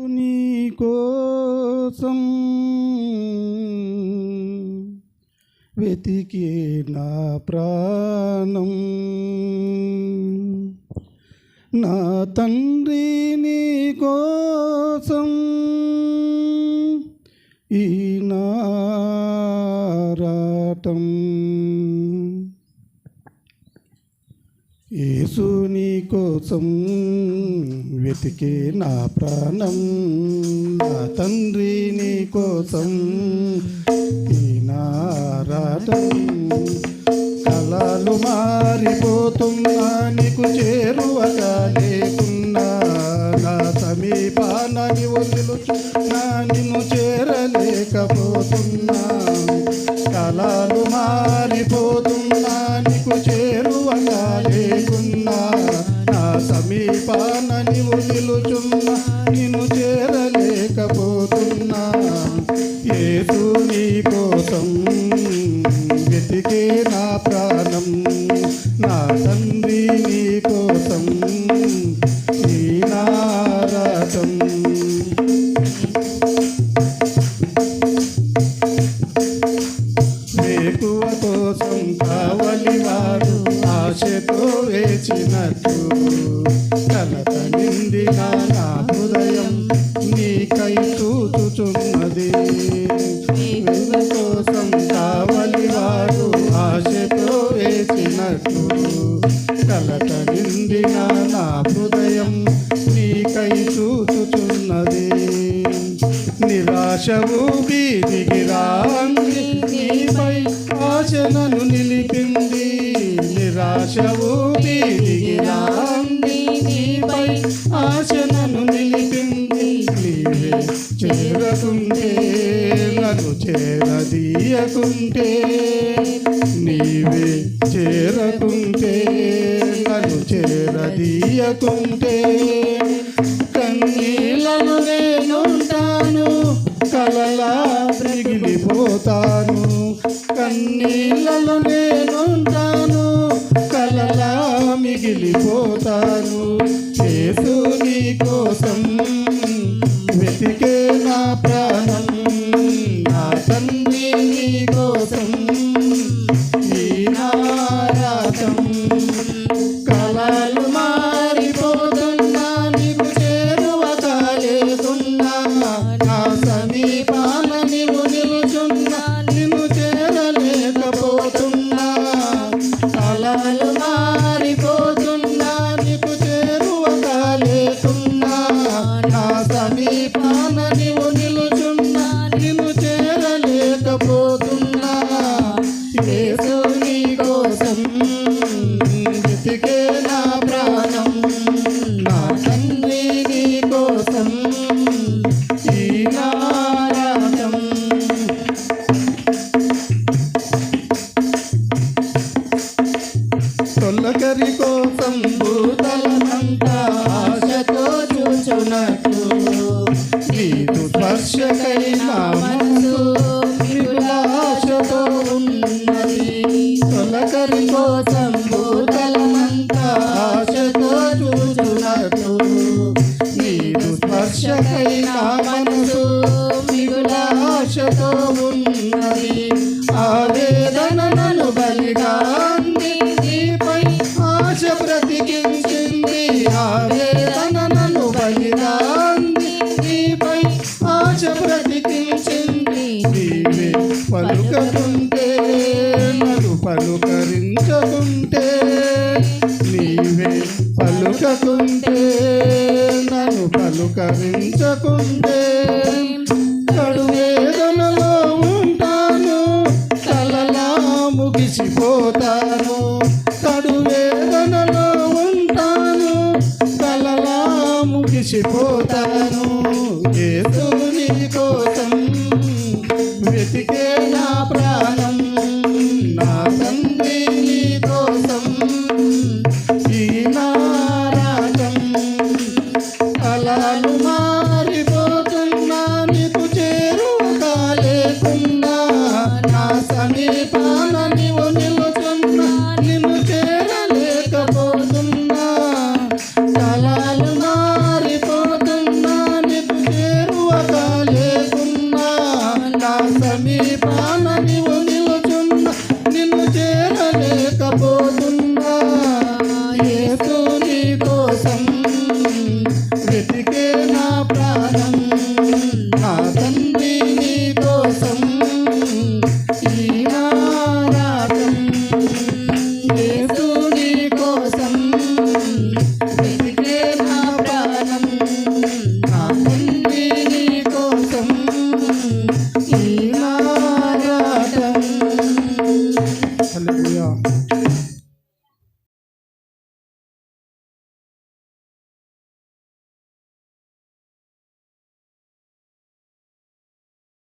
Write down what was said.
నీకోసం వెతికే నా ప్రాణం. నా తండ్రి నీకోసం ఈ నారాటం. యేసు నీ కోసం వెతికే నా ప్రాణం. నా తండ్రి నీ కోసం ఈ నారాటం కళలు మారిపోతున్నా నీకు చేరువక లేకున్నా. నా సమీపానని వదులుచు నా లేకున్నా నా సమీపాన నీవు నిలుచున్నా. కలత నిండిన నా హృదయం నీకై చూచుచున్నది కోసం కావలి వాడు ఆశతో కలత నిండిన నా హృదయం నీకై చూచుచున్నది నిరాశవు బీదికి నీపై నిలిపింది నిరాశవు చేరకుంటే నన్ను చేరదీయకుంటే నీవే చేరకుంటే నన్ను చేరదీయకుంటే కన్నీళ్ళను నేనుంటాను కలలా మిగిలిపోతాను కన్నీళ్ళలో నేనుంటాను కలలా మిగిలిపోతాను. తొలకరి కోసం భూతలమంతా ఆశతో చూచునట్టు నీదు స్పర్శకై నా మనసు విలాసతో ఉన్నది. ఆవేదన నన్ను బలిగాంది నీపై ఆశ బ్రతికించింది ఆవేదన నీపై ఆశ బ్రతికించింది ముగిసిపోతాను కడు వేదనలో ఉంటాను. కలలా ముగిసిపోతాను. ఏసుని కోసం వెతికే నా ప్రాణం. నా తండ్రి కోసం ఈ నారాజం. కలలు మా